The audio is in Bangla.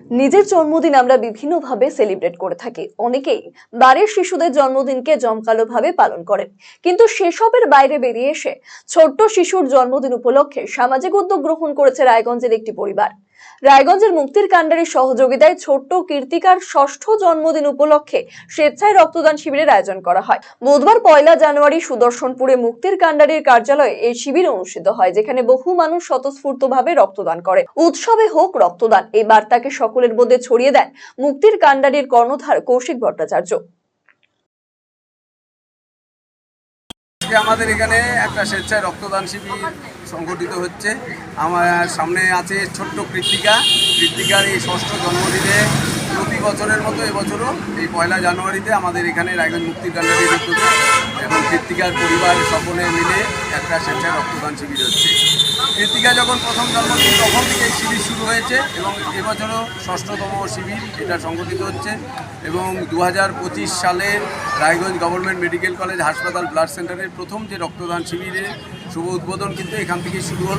নিজের জন্মদিন আমরা বিভিন্নভাবে সেলিব্রেট করে থাকি। অনেকেই বাড়ির শিশুদের জন্মদিনকে জমকালোভাবে পালন করেন। কিন্তু সেসবের বাইরে বেরিয়ে এসে ছোট্ট শিশুর জন্মদিন উপলক্ষে সামাজিক উদ্যোগ গ্রহণ করেছে রায়গঞ্জের একটি পরিবার। রায়গঞ্জের মুক্তির কাণ্ডারির সহযোগিতায় ছোট্ট কীর্তিকার ষষ্ঠ জন্মদিন উপলক্ষে স্বেচ্ছায় রক্তদান শিবিরের আয়োজন করা হয়। বুধবার পয়লা জানুয়ারি সুদর্শনপুরে মুক্তির কাণ্ডারির কার্যালয়ে এই শিবির অনুষ্ঠিত হয়, যেখানে বহু মানুষ স্বতঃস্ফূর্তভাবে রক্তদান করে। উৎসবে হোক রক্তদান, এই বার্তাকে সকলের মধ্যে ছড়িয়ে দেন মুক্তির কাণ্ডারির কর্ণধার কৌশিক ভট্টাচার্য। আজকে আমাদের এখানে একটা স্বেচ্ছায় রক্তদান শিবির সংগঠিত হচ্ছে। আমার সামনে আছে ছোট্ট কৃত্তিকা। কৃত্তিকার এই ষষ্ঠ জন্মদিনে প্রতি বছরের মতো এবছরও এই পয়লা জানুয়ারিতে আমাদের এখানে রায়গঞ্জ মুক্তির কান্ডারির উদ্যোগে এবং কৃত্তিকার পরিবার সকলে মিলে একটা স্বেচ্ছায় রক্তদান শিবির হচ্ছে। কৃত্তিকা যখন প্রথম জন্মদিন, তখন থেকে হয়েছে এবং এবছরও ষষ্ঠতম শিবির এটা সংগঠিত হচ্ছে এবং দু সালে রায়গঞ্জ গভর্নমেন্ট মেডিকেল কলেজ হাসপাতাল ব্লাড সেন্টারের প্রথম যে রক্তদান শিবিরে শুভ উদ্বোধন কিন্তু এখান থেকে শুরু হলো।